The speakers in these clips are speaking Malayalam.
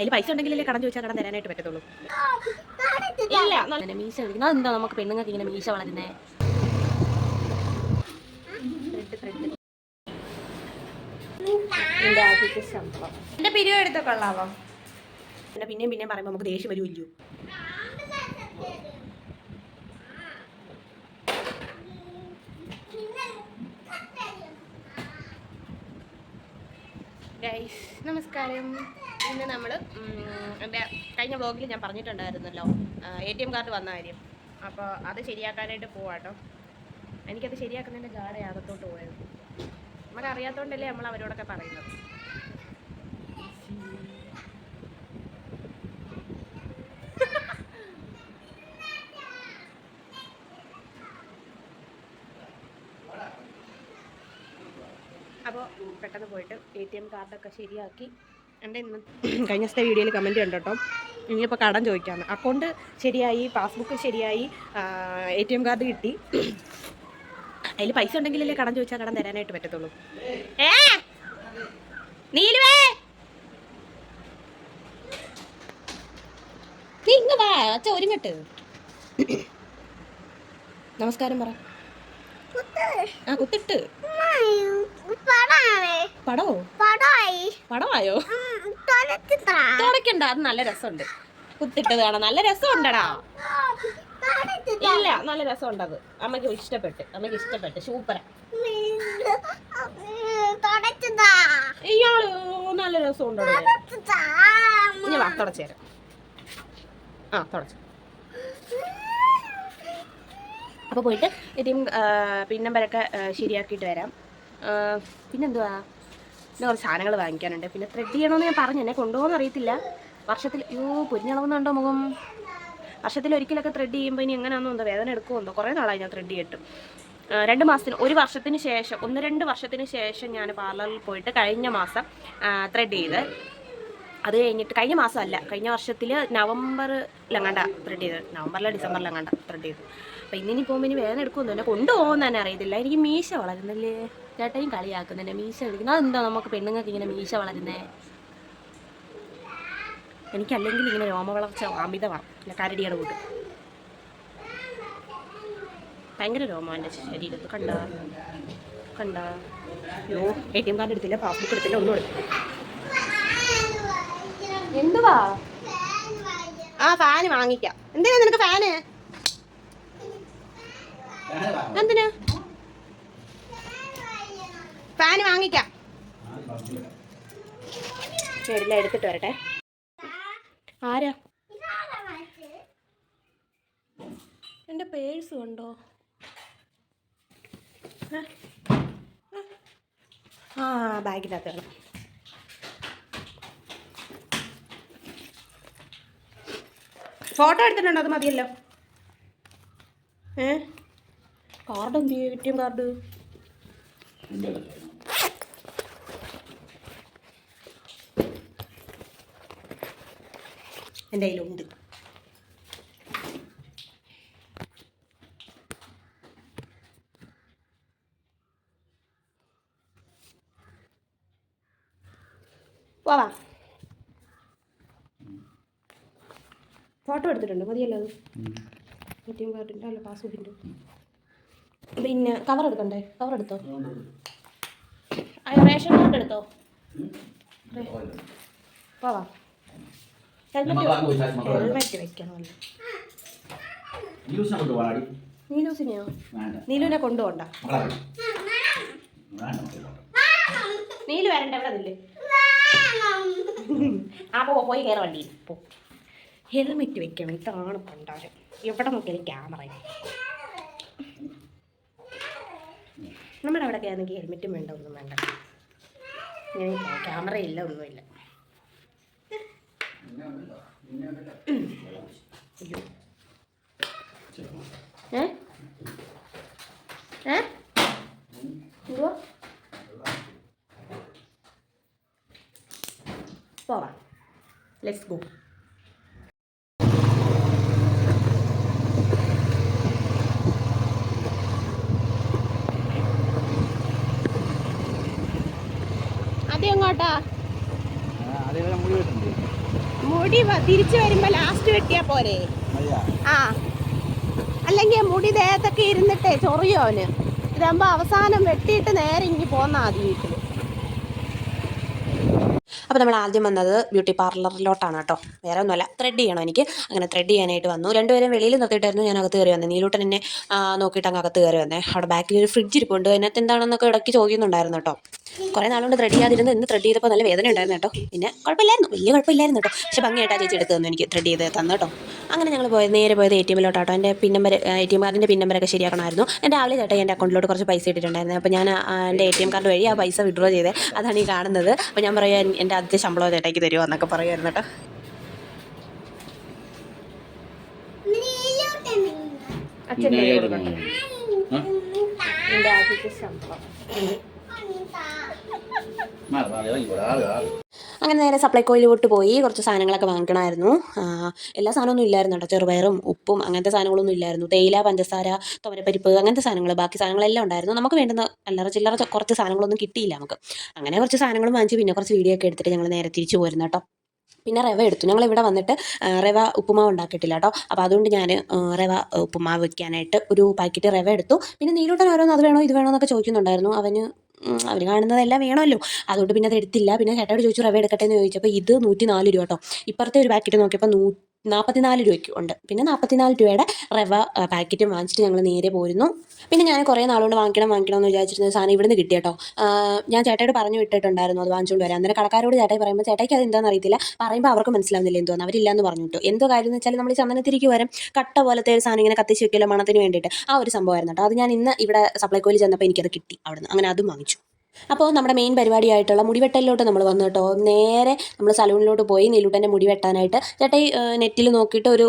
അതിൽ പൈസ ഉണ്ടെങ്കിലല്ലേ കടം ചോദിച്ചാൽ കടം തരാനായിട്ട് പറ്റത്തുള്ളൂ. ഇല്ല. നല്ല മീശ കളിക്കുന്നത് എന്താ നമുക്ക് പെണ്ണുങ്ങൾക്ക് ഇങ്ങനെ മീശ വളരുന്നേ? എന്റെ പിരിവ് എടുത്ത കൊള്ളാവോ? പിന്നെ പിന്നെയും പിന്നെയും പറയുമ്പോൾ നമുക്ക് ദേഷ്യം വരുമല്ലോ ഗൈസ് നമസ്കാരം. ഇന്ന് നമ്മൾ എന്റെ കഴിഞ്ഞ വ്ലോഗിൽ ഞാൻ പറഞ്ഞിട്ടുണ്ടായിരുന്നല്ലോ എ ടി എം കാർഡ് വന്ന കാര്യം. അപ്പോൾ അത് ശരിയാക്കാനായിട്ട് പോവാട്ടോ എനിക്കത് ശരിയാക്കുന്നതിന്റെ ഗാഡ അകത്തോട്ട് പോയത്. നമ്മളറിയാത്തോണ്ടല്ലേ നമ്മൾ അവരോടൊക്കെ പറയുന്നത്. അപ്പോൾ പെട്ടെന്ന് പോയിട്ട് എ ടി എം കാർഡൊക്കെ ശരിയാക്കി. എന്റെ ഇന്ന് കഴിഞ്ഞ ദിവസത്തെ വീഡിയോയിൽ കമന്റ് ഉണ്ട് കേട്ടോ. ഇനിയിപ്പോൾ കടം ചോദിക്കാമെന്ന് അക്കൗണ്ട് ശരിയായി പാസ്ബുക്ക് ശരിയായി എ ടി എം കാർഡ് കിട്ടി. അതിൽ പൈസ ഉണ്ടെങ്കിലല്ലേ കടം ചോദിച്ചാൽ കടം തരാനായിട്ട് പറ്റത്തുള്ളൂ. ഏ? നീലുവേ! നീ വാ അച്ഛ ഒരുങ്ങട്ട്. നമസ്കാരം പറ. ആ കുത്തിട്ട്. പടോ പടമായോ. തുടക്കണ്ട അത് നല്ല രസമുണ്ട്. കുത്തിട്ടത് കാണാൻ നല്ല രസമുണ്ടടാ. ഇല്ല നല്ല രസമുണ്ട് അത്. അമ്മയ്ക്ക് ഇഷ്ടപ്പെട്ട് അമ്മയ്ക്ക് ഇഷ്ടപ്പെട്ട്. സൂപ്പറാ ഇയാൾ നല്ല രസമുണ്ടോ ഇനി വാ തുടച്ചേരാം ആ തുടച്ചു. അപ്പോൾ പോയിട്ട് ഇനിയും പിൻ നമ്പരൊക്കെ ശരിയാക്കിയിട്ട് വരാം. പിന്നെന്തുവാ? പിന്നെ കുറച്ച് സാധനങ്ങൾ വാങ്ങിക്കാനുണ്ട്. പിന്നെ ത്രെഡ് ചെയ്യണമെന്ന് ഞാൻ പറഞ്ഞു. എന്നെ കൊണ്ടുപോകുന്ന അറിയത്തില്ല. വർഷത്തിൽ അയ്യോ പൊരിഞ്ഞളവുന്നുണ്ടോ മുഖം? വർഷത്തിൽ ഒരിക്കലൊക്കെ ത്രെഡ് ചെയ്യുമ്പോൾ ഇനി എങ്ങനെയാണെന്നോ എന്തോ വേദന എടുക്കുമെന്നോ കുറേ നാളായി ഞാൻ ത്രെഡ് ചെയ്തിട്ട്. രണ്ട് മാസത്തിന് ഒരു വർഷത്തിന് ശേഷം ഒന്ന് രണ്ട് വർഷത്തിന് ശേഷം ഞാൻ പാർലറിൽ പോയിട്ട് കഴിഞ്ഞ മാസം ത്രെഡ് ചെയ്ത് അത് കഴിഞ്ഞിട്ട് കഴിഞ്ഞ മാസമല്ല കഴിഞ്ഞ വർഷത്തിൽ നവംബർ ലങ്ങണ്ട ത്രെഡ് ചെയ്ത് നവംബറിലോ ഡിസംബറിലെങ്ങാണ്ട ത്രെഡ് ചെയ്തു. അപ്പം ഇന്നിനി പോകുമ്പോൾ ഇനി വേദന എടുക്കുമെന്ന് തന്നെ കൊണ്ടുപോകുമെന്ന് തന്നെ അറിയത്തില്ല. എനിക്ക് മീശ വളരുന്നില്ലേ? ചേട്ടയും കളിയാക്കുന്നുണ്ട് മീശ കളിക്കുന്നത് അതെന്താ നമുക്ക് പെണ്ണുങ്ങൾക്ക് ഇങ്ങനെ മീശ വളരുന്നേ? എനിക്കല്ലെങ്കിൽ ഇങ്ങനെ രോമവളർച്ച അമിതമാണ് ഇല്ല കരടിയുടെ കൂട്ട് ഭയങ്കര രോമം എന്റെ ശരീരത്ത്. കണ്ട? കണ്ട? യോ എ ടി എം കാർഡ് എടുത്തില്ല പാസ്ബുക്ക് എടുത്തില്ല ഒന്നും എടുത്തില്ല. എന്തുവാ ആ ഫാന് വാങ്ങിക്കാം എന്തിനാ നിനക്ക് ഫാന് എന്തിനാ ഫാന് വാങ്ങിക്കാം ശരില്ല എടുത്തിട്ട് വരട്ടെ ആരാ എന്റെ പേഴ്സ് ഉണ്ടോ? ആ ബാഗിനകത്ത് വേണം ഫോട്ടോ എടുത്തിട്ടുണ്ടോ? അത് മതിയല്ലോ. ഏ? കാർഡ് എന്ത് ചെയ്യും? M card. എന്റെ കയ്യിലുണ്ട്. പോവാ. ഫോട്ടോ എടുത്തിട്ടുണ്ട്. മതിയല്ലോ അത്? എ ടി എം കാർഡിന്റെ അല്ല പാസ്ബുക്കിന്റെ പിന്നെ കവർ എടുക്കണ്ടേ? കവർ എടുത്തോ? അയ്യോ റേഷൻ കാർഡ് എടുത്തോ? പോവാ. ഹെൽമെറ്റ് വെക്കണമല്ലോ. നീലൂസിനെയോ? വേണ്ട. നീലുവിനെ കൊണ്ടുപോണ്ട വേണ്ട. നീലു വരണ്ട എവിടെ നില്ലേ. ആ പോ പോയി കയറി വണ്ടിയിൽ. പോ. ഹെൽമെറ്റ് വെക്കണം. ഇതാണ് പണ്ടാരം. എവിടെ നോക്കിയാലും ക്യാമറ നമ്മുടെ അവിടെ ആണെങ്കിൽ ഹെൽമെറ്റും വേണ്ട ഒന്നും വേണ്ട. ഇങ്ങനെ ക്യാമറ ഇല്ല ഒന്നുമില്ല ഏ? ഏ? എന്തുവാ? പോവാം. ലെറ്റ്സ് ഗോ ആദ്യം എങ്ങോട്ടാ ആ, അതേപോലെ മുടി തിരിച്ചു വരുമ്പോ ലാസ്റ്റ് വെട്ടിയാ പോരെ? ആ. അല്ലെങ്കിൽ മുടി ദേഹത്തൊക്കെ ഇരുന്നിട്ടേ ചൊറിയോ അവന്. ഇതാകുമ്പോ അവസാനം വെട്ടിയിട്ട് നേരെ ഇങ്ങി പോന്ന ആദ്യം വീട്ടിൽ അപ്പോൾ നമ്മൾ ആദ്യം വന്നത് ബ്യൂട്ടി പാർലറിലോട്ടാണ് കേട്ടോ. വേറെ ഒന്നുമല്ല ത്രെഡ് ചെയ്യണം എനിക്ക്. അങ്ങനെ ത്രെഡ് ചെയ്യാനായിട്ട് വന്നു. രണ്ടുപേരും വെളിയിൽ നിർത്തിയിട്ടായിരുന്നു ഞാൻ അകത്ത് കയറി വന്നത് നീലൂട്ടൻ എന്നെ നോക്കിയിട്ട് അങ്ങ് അകത്ത് കയറി വന്നേ. അവിടെ ബാക്കിൽ ഒരു ഫ്രിഡ്ജ് ഇരിപ്പുണ്ട്. അതിനകത്ത് എന്താണെന്നൊക്കെ ഇടയ്ക്ക് ചോദിക്കുന്നുണ്ടായിരുന്നു കേട്ടോ. കുറേ നാളുകൊണ്ട് ത്രെഡ് ചെയ്യാതിരുന്ന് ഇന്ന് ത്രെഡ് ചെയ്തപ്പോൾ നല്ല വേദന ഉണ്ടായിരുന്നു കേട്ടോ. പിന്നെ കുഴപ്പമില്ലായിരുന്നു. വലിയ കുഴപ്പമില്ലായിരുന്നു കേട്ടോ. പക്ഷേ ഭംഗിയായിട്ട് ആ ചേച്ചി എടുത്തു തന്നു എനിക്ക് ത്രെഡ് ചെയ്ത് തന്നു കേട്ടോ. അങ്ങനെ ഞങ്ങൾ പോയത് നേരെ പോയത് എ ടി എമ്മിലോട്ടോ എന്റെ pin number A T M കാർഡിന്റെ പിൻ നമ്പറൊക്കെ ശരിയാക്കണമായിരുന്നു. എന്റെ രാവിലെ ചേട്ടാ എന്റെ അക്കൗണ്ടിലോട്ട് കുറച്ച് പൈസ ഇട്ടിട്ടുണ്ടായിരുന്നു. അപ്പോൾ ഞാൻ എന്റെ എ ടി എം കാർഡ് വഴി ആ പൈസ വിഡ്രോ ചെയ്തത് അതാണ് ഈ കാണുന്നത്. അപ്പോൾ ഞാൻ പറയാം എന്റെ ആദ്യത്തെ ശമ്പളം ചേട്ടായിക്ക് തരുമോ? എന്നൊക്കെ പറയുമായിരുന്നു കേട്ടോ. അച്ഛന്റെ എന്റെ ആദ്യത്തെ ശമ്പളം. അങ്ങനെ നേരെ സപ്ലൈക്കോയിലോട്ട് പോയി കുറച്ച് സാധനങ്ങളൊക്കെ വാങ്ങിക്കണമായിരുന്നു. എല്ലാ സാധനമൊന്നും ഇല്ലായിരുന്നു കേട്ടോ. ചെറുപയറും ഉപ്പും അങ്ങനത്തെ സാധനങ്ങളൊന്നും ഇല്ലായിരുന്നു. തേയില പഞ്ചസാര തോരപ്പരിപ്പ് അങ്ങനത്തെ സാധനങ്ങൾ ബാക്കി സാധനങ്ങളെല്ലാം ഉണ്ടായിരുന്നു. നമുക്ക് വേണ്ടുന്ന അല്ലറ ചില്ലറ കുറച്ച് സാധനങ്ങളൊന്നും കിട്ടിയില്ല നമുക്ക്. അങ്ങനെ കുറച്ച് സാധനങ്ങളും വാങ്ങിച്ച് പിന്നെ കുറച്ച് വീഡിയോ ഒക്കെ എടുത്തിട്ട് ഞങ്ങൾ നേരെ തിരിച്ചു പോരുന്നു കേട്ടോ. പിന്നെ റവ എടുത്തു. ഞങ്ങൾ ഇവിടെ വന്നിട്ട് റവ ഉപ്പുമാവ് ഉണ്ടാക്കിയിട്ടില്ല കേട്ടോ. അപ്പോൾ അതുകൊണ്ട് ഞാൻ റവ ഉപ്പുമാവ് വെക്കാനായിട്ട് ഒരു പാക്കറ്റ് റവ എടുത്തു. പിന്നെ നീലൂട്ടൻ ഓരോന്ന് അത് വേണോ ഇത് വേണോ എന്നൊക്കെ ചോദിക്കുന്നുണ്ടായിരുന്നു. അവന് ഉം, അവന് കാണുന്നതെല്ലാം വേണമല്ലോ. അതുകൊണ്ട് പിന്നെ അത് എടുത്തില്ല. പിന്നെ ചേട്ടായോട് ചോദിച്ചു റവ എടുക്കട്ടെ എന്ന് ചോദിച്ചപ്പോൾ ഇത് നൂറ്റി നാല് രൂപ കേട്ടോ. ഇപ്പുറത്തെ ഒരു പാക്കറ്റ് നോക്കിയപ്പോൾ നൂ നാൽപ്പത്തിനാല് രൂപയ്ക്ക് ഉണ്ട്. പിന്നെ നാൽപ്പത്തിനാല് രൂപയുടെ റവ പാക്കറ്റും വാങ്ങിച്ചിട്ട് ഞങ്ങൾ നേരെ പോരുന്നു. പിന്നെ ഞാൻ കുറേ നാളുകൊണ്ട് വാങ്ങിക്കണം വാങ്ങിക്കണം എന്ന് വിചാരിച്ചിരുന്ന സാധനം ഇവിടുന്ന് കിട്ടി കേട്ടോ ഞാൻ ചേട്ടയോട് പറഞ്ഞു വിട്ടിട്ടുണ്ടായിരുന്നു അത് വാങ്ങിച്ചുകൊണ്ട് വരാം അന്നേരം കടക്കാരോട് ചേട്ടായി പറയുമ്പോൾ ചേട്ടായിക്ക് അത് എന്താണെന്ന് അറിയത്തില്ല. പറയുമ്പോൾ അവർക്ക് മനസ്സിലാവുന്നില്ല എന്തോന്ന് അവരില്ലാന്ന് പറഞ്ഞിട്ടു എന്തോ കാര്യം എന്ന് വെച്ചാൽ നമ്മൾ ഈ ചന്ദനത്തിരിക്ക് വരും കട്ട പോലത്തെ ഒരു സാധനം ഇങ്ങനെ കത്തിച്ച് വെക്കില്ല മണത്തിന് വേണ്ടിയിട്ട്. ആ ഒരു സംഭവമായിരുന്നു കേട്ടോ. അത് ഞാൻ ഇന്ന് ഇവിടെ സപ്ലൈക്കോയിൽ ചെന്നപ്പോൾ എനിക്കത് കിട്ടി അവിടുന്ന്. അങ്ങനെ അതും വാങ്ങിച്ചു. അപ്പോൾ നമ്മുടെ മെയിൻ പരിപാടിയായിട്ടുള്ള മുടിവെട്ടലിലോട്ട് നമ്മൾ വന്നു കേട്ടോ. നേരെ നമ്മൾ സലൂണിലോട്ട് പോയി നീലൂട്ടന്റെ മുടി വെട്ടാനായിട്ട് ചേട്ടായി നെറ്റിൽ നോക്കിയിട്ട് ഒരു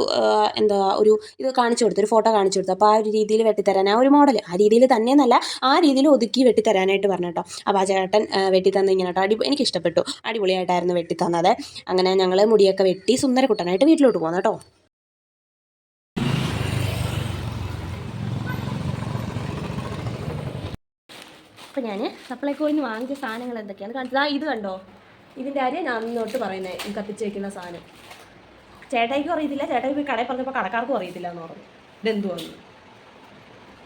എന്താ ഒരു ഇത് കാണിച്ചു കൊടുത്തു ഒരു ഫോട്ടോ കാണിച്ചു കൊടുത്തു. അപ്പോൾ ആ ഒരു രീതിയിൽ വെട്ടിത്തരാൻ ആ ഒരു മോഡൽ ആ രീതിയിൽ തന്നെയെന്നല്ല ആ രീതിയിൽ ഒതുക്കി വെട്ടിത്തരാനായിട്ട് പറഞ്ഞു കേട്ടോ. അപ്പോൾ ആ ചേട്ടൻ വെട്ടിത്തന്ന ഇങ്ങനെ കേട്ടോ. അടി എനിക്ക് ഇഷ്ടപ്പെട്ടു അടിപൊളിയായിട്ടായിരുന്നു വെട്ടിത്തന്നത്. അങ്ങനെ ഞങ്ങൾ മുടിയൊക്കെ വെട്ടി സുന്ദര കുട്ടനായിട്ട് വീട്ടിലോട്ട് പോകുന്നു കേട്ടോ. അപ്പോൾ ഞാൻ സപ്ലൈകോയിൽ നിന്ന് വാങ്ങിച്ച സാധനങ്ങൾ എന്തൊക്കെയാണ് കണ്ടത് ഇത് കണ്ടോ? ഇതിന്റെ കാര്യം ഞാൻ അന്നോട്ട് പറയുന്നത് കത്തിച്ച് വെക്കുന്ന സാധനം. ചേട്ടായിക്കും അറിയത്തില്ല. ചേട്ടായി പോയി കടയിൽ പറഞ്ഞപ്പോൾ കടക്കാർക്കും അറിയത്തില്ല എന്ന് പറഞ്ഞു. ഇതെന്തുവാന്ന്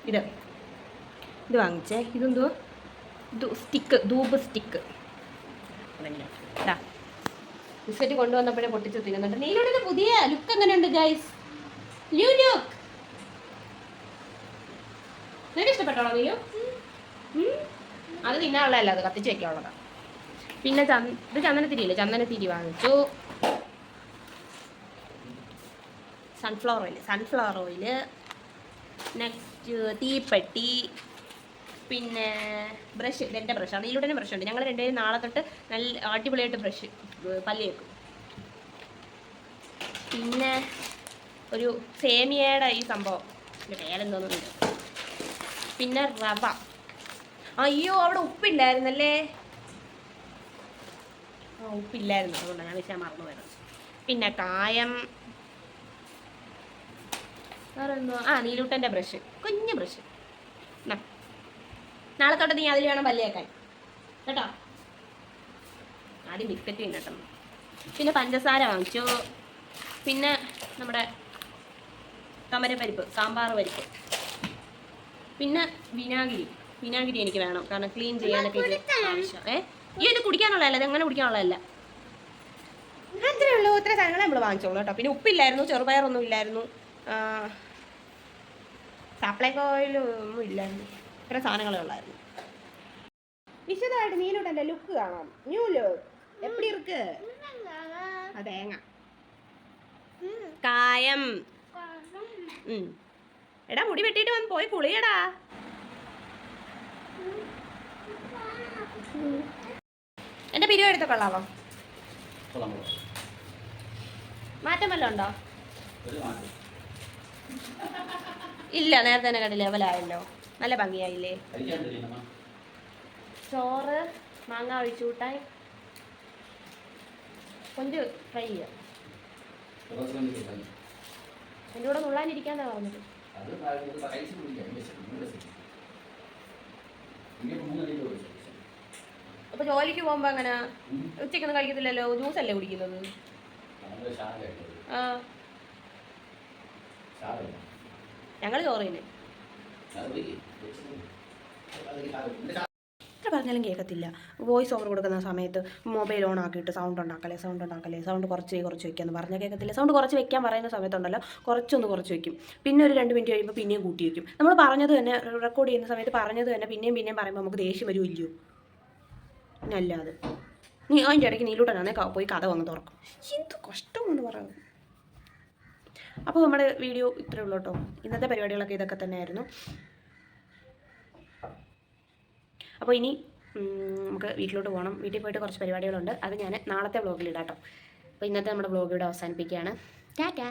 ഇത്. ഇത് വാങ്ങിച്ചേ. ഇതെന്തോ ഇത് സ്റ്റിക്ക് ധൂപ് സ്റ്റിക്ക് ബിസ്ക്കറ്റ് കൊണ്ടുവന്നപ്പോഴേ പൊട്ടിച്ച് തിന്നുന്നുണ്ട്. നീലയുടെ പുതിയ ലുക്ക് എങ്ങനെയുണ്ട് ഗൈസ് ന്യൂ ലുക്ക് നിനക്ക് ഇഷ്ടപ്പെട്ടോ നീയോ ഉം. അത് തിന്നാനുള്ളതല്ല അത് കത്തിച്ച് വെക്കാനുള്ളതാണ് പിന്നെ ചന്ദ ഇത് ചന്ദനത്തിരിയില്ലേ? ചന്ദനത്തിരി വാങ്ങിച്ചു. Sunflower oil sunflower oil next തീപ്പെട്ടി. പിന്നെ ബ്രഷ് ഇത് എന്റെ ബ്രഷാണ് ഇതിലൂടെ ബ്രഷ് ഉണ്ട്. ഞങ്ങൾ രണ്ടുപേരും നാളെ തൊട്ട് നല്ല അടിപൊളിയായിട്ട് ബ്രഷ് പല്ല് വെക്കും പിന്നെ ഒരു സേമിയയുടെ ഈ സംഭവം. പേരെന്തോന്നുണ്ട് പിന്നെ റവ. അയ്യോ അവിടെ ഉപ്പില്ലായിരുന്നല്ലേ? ആ ഉപ്പില്ലായിരുന്നു. അതുകൊണ്ടാണ് ഞാൻ വിഷയം മറന്നു വരുന്നത് പിന്നെ കായം. വേറെ എന്തോ ആ നീലൂട്ടന്റെ ബ്രഷ്. കുഞ്ഞു ബ്രഷ്. നാളെ തൊട്ട് നീ അതിൽ വേണം പല്ലിയേക്കാൻ കേട്ടോ? ആദ്യം ബിസ്ക്കറ്റ് തിന്നട്ടോ പിന്നെ പഞ്ചസാര വാങ്ങിച്ചു. പിന്നെ നമ്മുടെ കമരപ്പരിപ്പ് സാമ്പാർ പരിപ്പ്. പിന്നെ വിനാഗിരി. വിനാഗിരി എനിക്ക് വേണം. കാരണം ക്ലീൻ ചെയ്യാനൊക്കെ ഇത് ആവശ്യം. ഏ? ഈ ഒന്ന് കുടിക്കാനുള്ളതല്ല അത് അങ്ങനെ കുടിക്കാനുള്ളതല്ല. അങ്ങനെയുള്ള ഒത്തിരി സാധനങ്ങൾ നമ്മൾ വാങ്ങിച്ചോളൂ കേട്ടോ. പിന്നെ ഉപ്പില്ലായിരുന്നു ചെറുപയറൊന്നും ഇല്ലായിരുന്നു. സപ്ലൈകോയിലൊന്നും ഇല്ലായിരുന്നു. ഇത്ര സാധനങ്ങളേ ഉള്ളായിരുന്നു. വിശദമായിട്ട് നീലുട്ടന്റെ ലുക്ക് കാണാം. ന്യൂ ലുക്ക് എപ്പിടി ഇർക്ക് അതേങ്ങ കായം. എടാ മുടി വെട്ടിയിട്ട് വന്ന് പോയി കുളിയടാ. എന്റെ പിരിവ് എടുത്ത കൊള്ളാവോ? കൊള്ളാം കൊള്ളാം. മാറ്റം വല്ലതും ഉണ്ടോ? ഇല്ല നേരത്തെ തന്നെ കണ്ടില്ല ലെവലായല്ലോ നല്ല ഭംഗിയായില്ലേ? ചോറ് മാങ്ങ ഒഴിച്ചുകൂട്ടാൻ കൊഞ്ച് ഫ്രൈ ചെയ്യാം. എന്റെ കൂടെ നുള്ളാനിരിക്കാന്നാ പറഞ്ഞത്. അപ്പൊ ജോലിക്ക് പോകുമ്പോ അങ്ങനെ ഉച്ചക്കൊന്നും കഴിക്കത്തില്ലല്ലോ ജ്യൂസ് അല്ലേ കുടിക്കുന്നത്? ഞങ്ങൾ ചോറിന് ആ. ശാലയില്ല. ഞങ്ങൾ പറഞ്ഞാലും കേൾക്കത്തില്ല വോയിസ് ഓവർ കൊടുക്കുന്ന സമയത്ത് മൊബൈൽ ഓൺ ആക്കിയിട്ട് സൗണ്ട് ഉണ്ടാക്കലേ സൗണ്ട് ഉണ്ടാക്കലേ സൗണ്ട് കുറച്ച് കുറച്ച് വെക്കാന്ന് പറഞ്ഞാൽ കേൾക്കത്തില്ല സൗണ്ട് കുറച്ച് വെക്കാൻ പറയുന്ന സമയത്തുണ്ടല്ലോ കുറച്ചൊന്ന് കുറച്ച് വെക്കും. പിന്നെ ഒരു രണ്ട് മിനിറ്റ് കഴിയുമ്പോൾ പിന്നെയും കൂട്ടി വയ്ക്കും നമ്മൾ പറഞ്ഞത് തന്നെ റെക്കോർഡ് ചെയ്യുന്ന സമയത്ത് പറഞ്ഞത് തന്നെ പിന്നെയും പിന്നെയും പറയുമ്പോൾ നമുക്ക് ദേഷ്യം വരും ഇല്ലയോ? അല്ലാതെ നീ അതിന്റെ ഇടയ്ക്ക് നീലൂട്ടനാണെ പോയി കഥ വന്ന് തുറക്കും. എന്ത് കഷ്ടം എന്ന് പറയുന്നത് അപ്പോൾ നമ്മുടെ വീഡിയോ ഇത്രയേ ഉള്ളൂ കേട്ടോ. ഇന്നത്തെ പരിപാടികളൊക്കെ ഇതൊക്കെ തന്നെയായിരുന്നു. അപ്പോൾ ഇനി നമുക്ക് വീട്ടിലോട്ട് പോകണം. വീട്ടിൽ പോയിട്ട് കുറച്ച് പരിപാടികളുണ്ട്. അത് ഞാൻ നാളത്തെ വ്ളോഗിൽ ഇടാം കേട്ടോ അപ്പോൾ ഇന്നത്തെ നമ്മുടെ വ്ളോഗ് ഇവിടെ അവസാനിപ്പിക്കുകയാണ്. ടാറ്റാ.